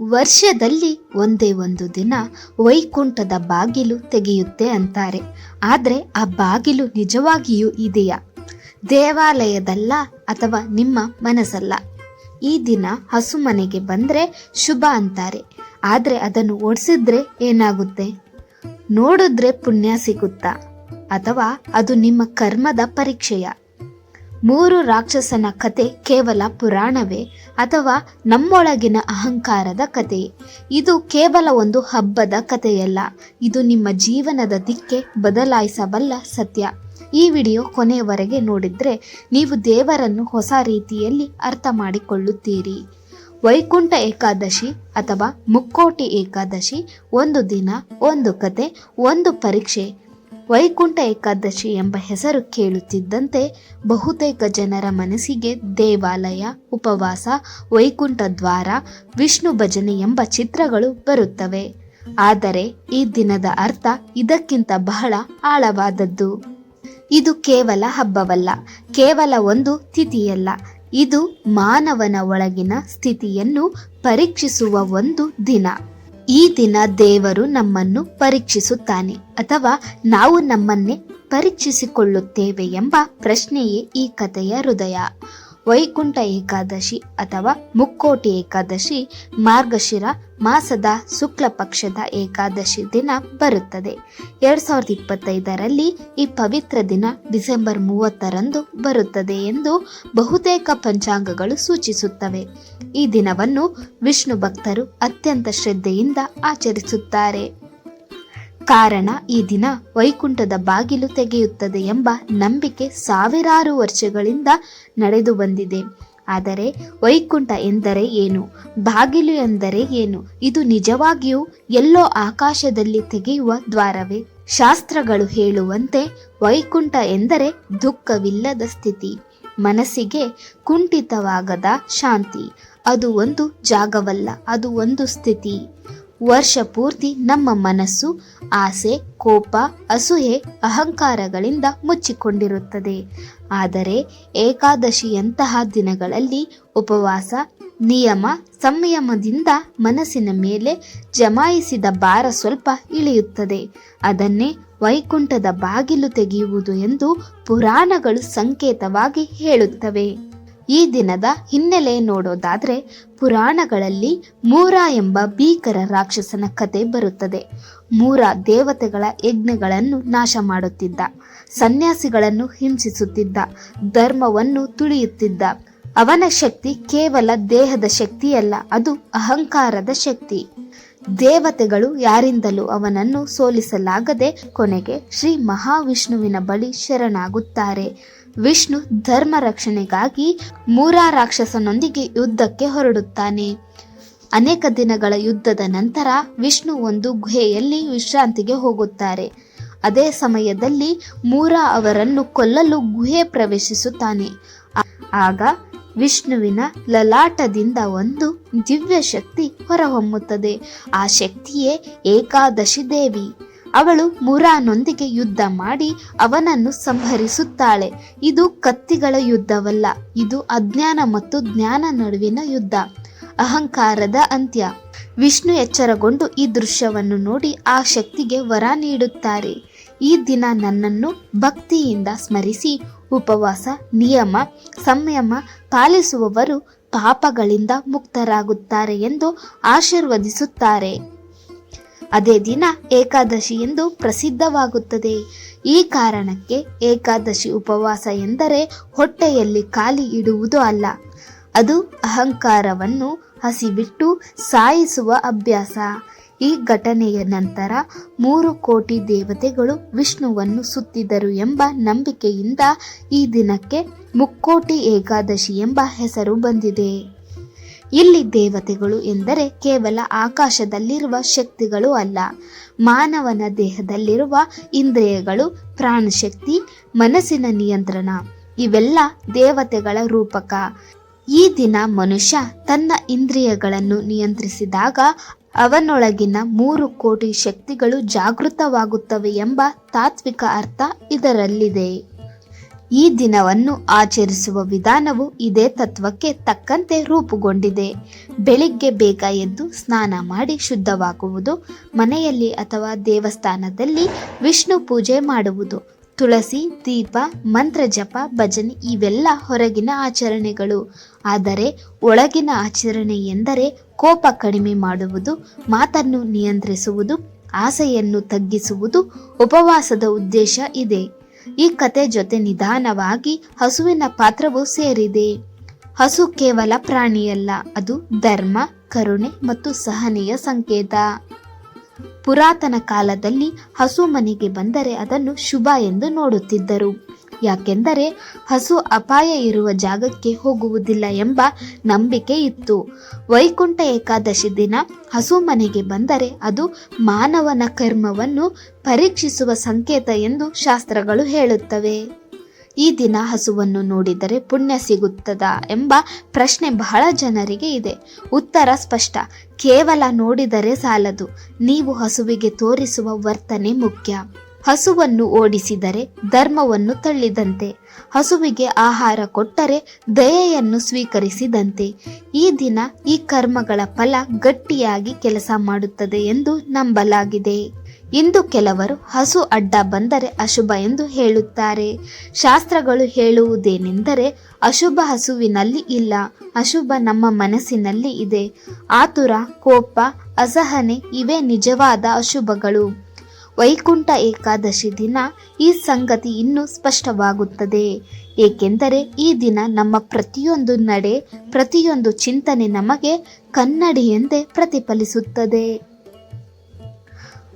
ವರ್ಷದಲ್ಲಿ ಒಂದೇ ಒಂದು ದಿನ ವೈಕುಂಠದ ಬಾಗಿಲು ತೆಗೆಯುತ್ತೆ ಅಂತಾರೆ. ಆದರೆ ಆ ಬಾಗಿಲು ನಿಜವಾಗಿಯೂ ಇದೆಯಾ? ದೇವಾಲಯದಲ್ಲ ಅಥವಾ ನಿಮ್ಮ ಮನಸ್ಸಲ್ಲ? ಈ ದಿನ ಹಸುಮನೆಗೆ ಬಂದರೆ ಶುಭ ಅಂತಾರೆ. ಆದರೆ ಅದನ್ನು ಓಡಿಸಿದ್ರೆ ಏನಾಗುತ್ತೆ? ನೋಡಿದ್ರೆ ಪುಣ್ಯ ಸಿಗುತ್ತಾ? ಅಥವಾ ಅದು ನಿಮ್ಮ ಕರ್ಮದ ಪರೀಕ್ಷೆಯ? ಮೂರು ರಾಕ್ಷಸನ ಕತೆ ಕೇವಲ ಪುರಾಣವೇ ಅಥವಾ ನಮ್ಮೊಳಗಿನ ಅಹಂಕಾರದ ಕಥೆಯೇ ಇದು ಕೇವಲ ಒಂದು ಹಬ್ಬದ ಕಥೆಯಲ್ಲ ಇದು ನಿಮ್ಮ ಜೀವನದ ದಿಕ್ಕೆ ಬದಲಾಯಿಸಬಲ್ಲ ಸತ್ಯ. ಈ ವಿಡಿಯೋ ಕೊನೆಯವರೆಗೆ ನೋಡಿದ್ರೆ ನೀವು ದೇವರನ್ನು ಹೊಸ ರೀತಿಯಲ್ಲಿ ಅರ್ಥ ಮಾಡಿಕೊಳ್ಳುತ್ತೀರಿ. ವೈಕುಂಠ ಏಕಾದಶಿ ಅಥವಾ ಮುಕ್ಕೋಟಿ ಏಕಾದಶಿ ಒಂದು ದಿನ, ಒಂದು ಕತೆ, ಒಂದು ಪರೀಕ್ಷೆ ವೈಕುಂಠ ಏಕಾದಶಿ ಎಂಬ ಹೆಸರು ಕೇಳುತ್ತಿದ್ದಂತೆ ಬಹುತೇಕ ಜನರ ಮನಸ್ಸಿಗೆ ದೇವಾಲಯ, ಉಪವಾಸ, ವೈಕುಂಠ ದ್ವಾರ, ವಿಷ್ಣು ಭಜನೆ ಎಂಬ ಚಿತ್ರಗಳು ಬರುತ್ತವೆ. ಆದರೆ ಈ ದಿನದ ಅರ್ಥ ಇದಕ್ಕಿಂತ ಬಹಳ ಆಳವಾದದ್ದು. ಇದು ಕೇವಲ ಹಬ್ಬವಲ್ಲ, ಕೇವಲ ಒಂದು ತಿಥಿಯಲ್ಲ. ಇದು ಮಾನವನ ಒಳಗಿನ ಸ್ಥಿತಿಯನ್ನು ಪರೀಕ್ಷಿಸುವ ಒಂದು ದಿನ. ಈ ದಿನ ದೇವರು ನಮ್ಮನ್ನು ಪರೀಕ್ಷಿಸುತ್ತಾನೆ ಅಥವಾ ನಾವು ನಮ್ಮನ್ನೇ ಪರೀಕ್ಷಿಸಿಕೊಳ್ಳುತ್ತೇವೆ ಎಂಬ ಪ್ರಶ್ನೆಯೇ ಈ ಕಥೆಯ ಹೃದಯ. ವೈಕುಂಠ ಏಕಾದಶಿ ಅಥವಾ ಮುಕ್ಕೋಟಿ ಏಕಾದಶಿ ಮಾರ್ಗಶಿರ ಮಾಸದ ಶುಕ್ಲ ಪಕ್ಷದ ಏಕಾದಶಿ ದಿನ ಬರುತ್ತದೆ. ಎರಡ್ ಸಾವಿರದ ಇಪ್ಪತ್ತೈದರಲ್ಲಿ ಈ ಪವಿತ್ರ ದಿನ ಡಿಸೆಂಬರ್ ಮೂವತ್ತರಂದು ಬರುತ್ತದೆ ಎಂದು ಬಹುತೇಕ ಪಂಚಾಂಗಗಳು ಸೂಚಿಸುತ್ತವೆ. ಈ ದಿನವನ್ನು ವಿಷ್ಣು ಭಕ್ತರು ಅತ್ಯಂತ ಶ್ರದ್ಧೆಯಿಂದ ಆಚರಿಸುತ್ತಾರೆ. ಕಾರಣ ಈ ದಿನ ವೈಕುಂಠದ ಬಾಗಿಲು ತೆಗೆಯುತ್ತದೆ ಎಂಬ ನಂಬಿಕೆ ಸಾವಿರಾರು ವರ್ಷಗಳಿಂದ ನಡೆದು ಬಂದಿದೆ. ಆದರೆ ವೈಕುಂಠ ಎಂದರೆ ಏನು? ಬಾಗಿಲು ಎಂದರೆ ಏನು? ಇದು ನಿಜವಾಗಿಯೂ ಎಲ್ಲೋ ಆಕಾಶದಲ್ಲಿ ತೆಗೆಯುವ ದ್ವಾರವೇ? ಶಾಸ್ತ್ರಗಳು ಹೇಳುವಂತೆ ವೈಕುಂಠ ಎಂದರೆ ದುಃಖವಿಲ್ಲದ ಸ್ಥಿತಿ. ಮನಸ್ಸಿಗೆ ಕುಂಠಿತವಾಗದ ಶಾಂತಿ. ಅದು ಒಂದು ಜಾಗವಲ್ಲ, ಅದು ಒಂದು ಸ್ಥಿತಿ. ವರ್ಷ ಪೂರ್ತಿ ನಮ್ಮ ಮನಸ್ಸು, ಆಸೆ, ಕೋಪ, ಅಸೂಯೆ, ಅಹಂಕಾರಗಳಿಂದ ಮುಚ್ಚಿಕೊಂಡಿರುತ್ತದೆ. ಆದರೆ ಏಕಾದಶಿಯಂತಹ ದಿನಗಳಲ್ಲಿ ಉಪವಾಸ, ನಿಯಮ, ಸಂಯಮದಿಂದ ಮನಸ್ಸಿನ ಮೇಲೆ ಜಮಾಯಿಸಿದ ಭಾರ ಸ್ವಲ್ಪ ಇಳಿಯುತ್ತದೆ. ಅದನ್ನೇ ವೈಕುಂಠದ ಬಾಗಿಲು ತೆಗೆಯುವುದು ಎಂದು ಪುರಾಣಗಳು ಸಂಕೇತವಾಗಿ ಹೇಳುತ್ತವೆ. ಈ ದಿನದ ಹಿನ್ನೆಲೆ ನೋಡೋದಾದ್ರೆ ಪುರಾಣಗಳಲ್ಲಿ ಮೂರ ಎಂಬ ಭೀಕರ ರಾಕ್ಷಸನ ಕತೆ ಬರುತ್ತದೆ. ಮೂರ ದೇವತೆಗಳ ಯಜ್ಞಗಳನ್ನು ನಾಶ ಮಾಡುತ್ತಿದ್ದ. ಸನ್ಯಾಸಿಗಳನ್ನು ಹಿಂಸಿಸುತ್ತಿದ್ದ. ಧರ್ಮವನ್ನು ತುಳಿಯುತ್ತಿದ್ದ. ಅವನ ಶಕ್ತಿ ಕೇವಲ ದೇಹದ ಶಕ್ತಿಯಲ್ಲ, ಅದು ಅಹಂಕಾರದ ಶಕ್ತಿ. ದೇವತೆಗಳು ಯಾರಿಂದಲೂ ಅವನನ್ನು ಸೋಲಿಸಲಾಗದೆ ಕೊನೆಗೆ ಶ್ರೀ ಮಹಾವಿಷ್ಣುವಿನ ಬಳಿ ಶರಣಾಗುತ್ತಾರೆ. ವಿಷ್ಣು ಧರ್ಮ ರಕ್ಷಣೆಗಾಗಿ ಮೂರ ರಾಕ್ಷಸನೊಂದಿಗೆ ಯುದ್ಧಕ್ಕೆ ಹೊರಡುತ್ತಾನೆ. ಅನೇಕ ದಿನಗಳ ಯುದ್ಧದ ನಂತರ ವಿಷ್ಣು ಒಂದು ಗುಹೆಯಲ್ಲಿ ವಿಶ್ರಾಂತಿಗೆ ಹೋಗುತ್ತಾರೆ. ಅದೇ ಸಮಯದಲ್ಲಿ ಮೂರ ಅವರನ್ನು ಕೊಲ್ಲಲು ಗುಹೆ ಪ್ರವೇಶಿಸುತ್ತಾನೆ. ಆಗ ವಿಷ್ಣುವಿನ ಲಲಾಟದಿಂದ ಒಂದು ದಿವ್ಯ ಶಕ್ತಿ ಹೊರಹೊಮ್ಮುತ್ತದೆ. ಆ ಶಕ್ತಿಯೇ ಏಕಾದಶಿ ದೇವಿ. ಅವಳು ಮುರಾನೊಂದಿಗೆ ಯುದ್ಧ ಮಾಡಿ ಅವನನ್ನು ಸಂಹರಿಸುತ್ತಾಳೆ. ಇದು ಕತ್ತಿಗಳ ಯುದ್ಧವಲ್ಲ, ಇದು ಅಜ್ಞಾನ ಮತ್ತು ಜ್ಞಾನ ನಡುವಿನ ಯುದ್ಧ. ಅಹಂಕಾರದ ಅಂತ್ಯ. ವಿಷ್ಣು ಎಚ್ಚರಗೊಂಡು ಈ ದೃಶ್ಯವನ್ನು ನೋಡಿ ಆ ಶಕ್ತಿಗೆ ವರ ನೀಡುತ್ತಾರೆ. ಈ ದಿನ ನನ್ನನ್ನು ಭಕ್ತಿಯಿಂದ ಸ್ಮರಿಸಿ, ಉಪವಾಸ, ನಿಯಮ, ಸಂಯಮ ಪಾಲಿಸುವವರು ಪಾಪಗಳಿಂದ ಮುಕ್ತರಾಗುತ್ತಾರೆ ಎಂದು ಆಶೀರ್ವದಿಸುತ್ತಾರೆ. ಅದೇ ದಿನ ಏಕಾದಶಿ ಎಂದು ಪ್ರಸಿದ್ಧವಾಗುತ್ತದೆ. ಈ ಕಾರಣಕ್ಕೆ ಏಕಾದಶಿ ಉಪವಾಸ ಎಂದರೆ ಹೊಟ್ಟೆಯಲ್ಲಿ ಖಾಲಿ ಇಡುವುದು ಅಲ್ಲ. ಅದು ಅಹಂಕಾರವನ್ನು ಹಸಿಬಿಟ್ಟು ಸಾಯಿಸುವ ಅಭ್ಯಾಸ. ಈ ಘಟನೆಯ ನಂತರ ಮೂರು ಕೋಟಿ ದೇವತೆಗಳು ವಿಷ್ಣುವನ್ನು ಸುತ್ತಿದರು ಎಂಬ ನಂಬಿಕೆಯಿಂದ ಈ ದಿನಕ್ಕೆ ಮುಕ್ಕೋಟಿ ಏಕಾದಶಿ ಎಂಬ ಹೆಸರು ಬಂದಿದೆ. ಇಲ್ಲಿ ದೇವತೆಗಳು ಎಂದರೆ ಕೇವಲ ಆಕಾಶದಲ್ಲಿರುವ ಶಕ್ತಿಗಳು ಅಲ್ಲ. ಮಾನವನ ದೇಹದಲ್ಲಿರುವ ಇಂದ್ರಿಯಗಳು, ಪ್ರಾಣಶಕ್ತಿ, ಮನಸ್ಸಿನ ನಿಯಂತ್ರಣ, ಇವೆಲ್ಲ ದೇವತೆಗಳ ರೂಪಕ. ಈ ದಿನ ಮನುಷ್ಯ ತನ್ನ ಇಂದ್ರಿಯಗಳನ್ನು ನಿಯಂತ್ರಿಸಿದಾಗ ಅವನೊಳಗಿನ ಮೂರು ಕೋಟಿ ಶಕ್ತಿಗಳು ಜಾಗೃತವಾಗುತ್ತವೆ ಎಂಬ ತಾತ್ವಿಕ ಅರ್ಥ ಇದರಲ್ಲಿದೆ. ಈ ದಿನವನ್ನು ಆಚರಿಸುವ ವಿಧಾನವು ಇದೇ ತತ್ವಕ್ಕೆ ತಕ್ಕಂತೆ ರೂಪುಗೊಂಡಿದೆ. ಬೆಳಿಗ್ಗೆ ಬೇಗ ಎದ್ದು ಸ್ನಾನ ಮಾಡಿ ಶುದ್ಧವಾಗುವುದು, ಮನೆಯಲ್ಲಿ ಅಥವಾ ದೇವಸ್ಥಾನದಲ್ಲಿ ವಿಷ್ಣು ಪೂಜೆ ಮಾಡುವುದು. ತುಳಸಿ, ದೀಪ, ಮಂತ್ರ ಜಪ, ಭಜನೆ ಇವೆಲ್ಲ ಹೊರಗಿನ ಆಚರಣೆಗಳು. ಆದರೆ ಒಳಗಿನ ಆಚರಣೆ ಎಂದರೆ ಕೋಪ ಕಡಿಮೆ ಮಾಡುವುದು, ಮಾತನ್ನು ನಿಯಂತ್ರಿಸುವುದು, ಆಸೆಯನ್ನು ತಗ್ಗಿಸುವುದು, ಉಪವಾಸದ ಉದ್ದೇಶ ಇದೆ. ಈ ಕತೆ ಜೊತೆ ನಿಧಾನವಾಗಿ ಹಸುವಿನ ಪಾತ್ರವು ಸೇರಿದೆ. ಹಸು ಕೇವಲ ಪ್ರಾಣಿಯಲ್ಲ, ಅದು ಧರ್ಮ, ಕರುಣೆ ಮತ್ತು ಸಹನೆಯ ಸಂಕೇತ. ಪುರಾತನ ಕಾಲದಲ್ಲಿ ಹಸು ಮನೆಗೆ ಬಂದರೆ ಅದನ್ನು ಶುಭ ಎಂದು ನೋಡುತ್ತಿದ್ದರು. ಯಾಕೆಂದರೆ ಹಸು ಅಪಾಯ ಇರುವ ಜಾಗಕ್ಕೆ ಹೋಗುವುದಿಲ್ಲ ಎಂಬ ನಂಬಿಕೆ ಇತ್ತು. ವೈಕುಂಠ ಏಕಾದಶಿ ದಿನ ಹಸು ಮನೆಗೆ ಬಂದರೆ ಅದು ಮಾನವನ ಕರ್ಮವನ್ನು ಪರೀಕ್ಷಿಸುವ ಸಂಕೇತ ಎಂದು ಶಾಸ್ತ್ರಗಳು ಹೇಳುತ್ತವೆ. ಈ ದಿನ ಹಸುವನ್ನು ನೋಡಿದರೆ ಪುಣ್ಯ ಸಿಗುತ್ತದಾ ಎಂಬ ಪ್ರಶ್ನೆ ಬಹಳ ಜನರಿಗೆ ಇದೆ. ಉತ್ತರ ಸ್ಪಷ್ಟ. ಕೇವಲ ನೋಡಿದರೆ ಸಾಲದು. ನೀವು ಹಸುವಿಗೆ ತೋರಿಸುವ ವರ್ತನೆ ಮುಖ್ಯ. ಹಸುವನ್ನು ಓಡಿಸಿದರೆ ಧರ್ಮವನ್ನು ತಳ್ಳಿದಂತೆ, ಹಸುವಿಗೆ ಆಹಾರ ಕೊಟ್ಟರೆ ದಯೆಯನ್ನು ಸ್ವೀಕರಿಸಿದಂತೆ. ಈ ದಿನ ಈ ಕರ್ಮಗಳ ಫಲ ಗಟ್ಟಿಯಾಗಿ ಕೆಲಸ ಮಾಡುತ್ತದೆ ಎಂದು ನಂಬಲಾಗಿದೆ. ಇಂದು ಕೆಲವರು ಹಸು ಅಡ್ಡ ಬಂದರೆ ಅಶುಭ ಎಂದು ಹೇಳುತ್ತಾರೆ. ಶಾಸ್ತ್ರಗಳು ಹೇಳುವುದೇನೆಂದರೆ, ಅಶುಭ ಹಸುವಿನಲ್ಲಿ ಇಲ್ಲ, ಅಶುಭ ನಮ್ಮ ಮನಸ್ಸಿನಲ್ಲಿ ಇದೆ. ಆತುರ, ಕೋಪ, ಅಸಹನೆ ಇವೇ ನಿಜವಾದ ಅಶುಭಗಳು. ವೈಕುಂಠ ಏಕಾದಶಿ ದಿನ ಈ ಸಂಗತಿ ಇನ್ನೂ ಸ್ಪಷ್ಟವಾಗುತ್ತದೆ. ಏಕೆಂದರೆ ಈ ದಿನ ನಮ್ಮ ಪ್ರತಿಯೊಂದು ನಡೆ, ಪ್ರತಿಯೊಂದು ಚಿಂತನೆ ನಮಗೆ ಕನ್ನಡಿಯಂತೆ ಪ್ರತಿಫಲಿಸುತ್ತದೆ.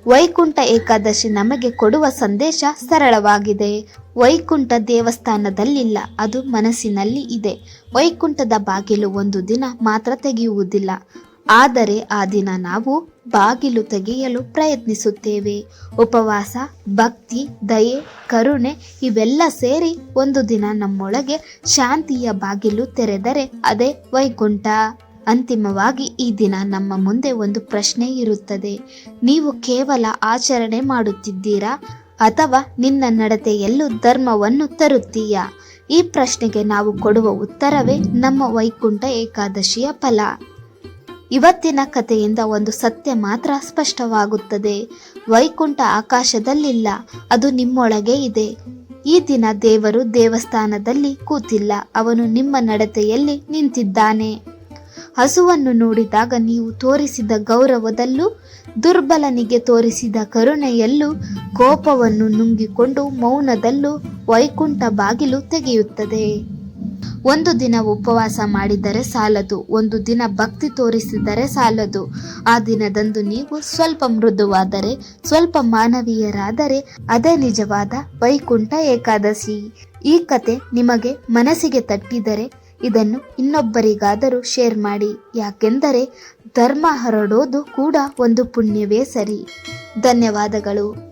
ವೈಕುಂಠ ಏಕಾದಶಿ ನಮಗೆ ಕೊಡುವ ಸಂದೇಶ ಸರಳವಾಗಿದೆ. ವೈಕುಂಠ ದೇವಸ್ಥಾನದಲ್ಲಿಲ್ಲ, ಅದು ಮನಸ್ಸಿನಲ್ಲಿ ಇದೆ. ವೈಕುಂಠದ ಬಾಗಿಲು ಒಂದು ದಿನ ಮಾತ್ರ ತೆಗೆಯುವುದಿಲ್ಲ. ಆದರೆ ಆ ದಿನ ನಾವು ಬಾಗಿಲು ತೆಗೆಯಲು ಪ್ರಯತ್ನಿಸುತ್ತೇವೆ. ಉಪವಾಸ, ಭಕ್ತಿ, ದಯೆ, ಕರುಣೆ ಇವೆಲ್ಲ ಸೇರಿ ಒಂದು ದಿನ ನಮ್ಮೊಳಗೆ ಶಾಂತಿಯ ಬಾಗಿಲು ತೆರೆದರೆ ಅದೇ ವೈಕುಂಠ. ಅಂತಿಮವಾಗಿ ಈ ದಿನ ನಮ್ಮ ಮುಂದೆ ಒಂದು ಪ್ರಶ್ನೆ ಇರುತ್ತದೆ. ನೀವು ಕೇವಲ ಆಚರಣೆ ಮಾಡುತ್ತಿದ್ದೀರಾ? ಅಥವಾ ನಿನ್ನ ನಡತೆಯಲ್ಲೂ ಧರ್ಮವನ್ನು ತರುತ್ತೀಯಾ? ಈ ಪ್ರಶ್ನೆಗೆ ನಾವು ಕೊಡುವ ಉತ್ತರವೇ ನಮ್ಮ ವೈಕುಂಠ ಏಕಾದಶಿಯ ಫಲ. ಇವತ್ತಿನ ಕಥೆಯಿಂದ ಒಂದು ಸತ್ಯ ಮಾತ್ರ ಸ್ಪಷ್ಟವಾಗುತ್ತದೆ. ವೈಕುಂಠ ಆಕಾಶದಲ್ಲಿಲ್ಲ, ಅದು ನಿಮ್ಮೊಳಗೆ ಇದೆ. ಈ ದಿನ ದೇವರು ದೇವಸ್ಥಾನದಲ್ಲಿ ಕೂತಿಲ್ಲ, ಅವನು ನಿಮ್ಮ ನಡತೆಯಲ್ಲಿ ನಿಂತಿದ್ದಾನೆ. ಹಸುವನ್ನು ನೋಡಿದಾಗ ನೀವು ತೋರಿಸಿದ ಗೌರವದಲ್ಲೂ, ದುರ್ಬಲನಿಗೆ ತೋರಿಸಿದ ಕರುಣೆಯಲ್ಲೂ, ಕೋಪವನ್ನು ನುಂಗಿಕೊಂಡು ಮೌನದಲ್ಲೂ ವೈಕುಂಠ ಬಾಗಿಲು ತೆಗೆಯುತ್ತದೆ. ಒಂದು ದಿನ ಉಪವಾಸ ಮಾಡಿದರೆ ಸಾಲದು, ಒಂದು ದಿನ ಭಕ್ತಿ ತೋರಿಸಿದರೆ ಸಾಲದು. ಆ ದಿನದಂದು ನೀವು ಸ್ವಲ್ಪ ಮೃದುವಾದರೆ, ಸ್ವಲ್ಪ ಮಾನವೀಯರಾದರೆ ಅದೇ ನಿಜವಾದ ವೈಕುಂಠ ಏಕಾದಶಿ. ಈ ಕತೆ ನಿಮಗೆ ಮನಸ್ಸಿಗೆ ತಟ್ಟಿದರೆ ಇದನ್ನು ಇನ್ನೊಬ್ಬರಿಗಾದರೂ ಶೇರ್ ಮಾಡಿ. ಯಾಕೆಂದರೆ ಧರ್ಮ ಹರಡೋದು ಕೂಡ ಒಂದು ಪುಣ್ಯವೇ ಸರಿ. ಧನ್ಯವಾದಗಳು.